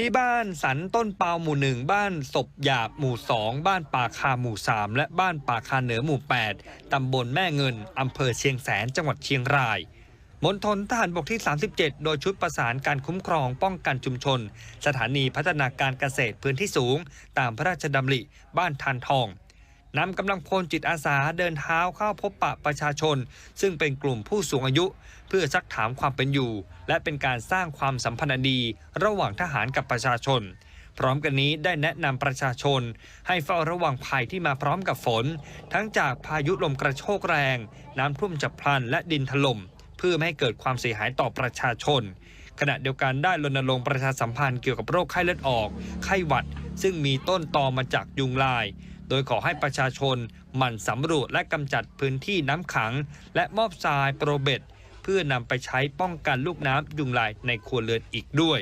ที่บ้านสันต้นเปาหมู่หนึ่งบ้านศพหยาบหมู่สองบ้านป่าคาหมู่สามและบ้านป่าคาเหนือหมู่ 8 ตำบลแม่เงิน อำเภอเชียงแสนจังหวัดเชียงรายมณฑลทหารบกที่ 37 โดยชุดประสานการคุ้มครองป้องกันชุมชน สถานีพัฒนาการเกษตรพื้นที่สูง ตามพระราชดำริ บ้านทานทอง นำกำลังพลจิตอาสาเดินเท้าเข้าพบปะประชาชน ซึ่งเป็นกลุ่มผู้สูงอายุ เพื่อซักถามความเป็นอยู่ และเป็นการสร้างความสัมพันธ์ดี ระหว่างทหารกับประชาชน พร้อมกันนี้ได้แนะนำประชาชน ให้เฝ้าระวังภัยที่มาพร้อมกับฝน ทั้งจากพายุลมกระโชกแรง น้ำท่วมฉับพลันและดินถล่มเพื่อไม่ให้เกิดความเสียหายต่อประชาชน ขณะเดียวกันได้รณรงค์ประชาสัมพันธ์เกี่ยวกับโรคไข้เลือดออก ไข้หวัด ซึ่งมีต้นตอมาจากยุงลาย โดยขอให้ประชาชนหมั่นสำรวจและกำจัดพื้นที่น้ำขัง และมอบทรายโปรเบตเพื่อนำไปใช้ป้องกันลูกน้ำยุงลายในครัวเรือนอีกด้วย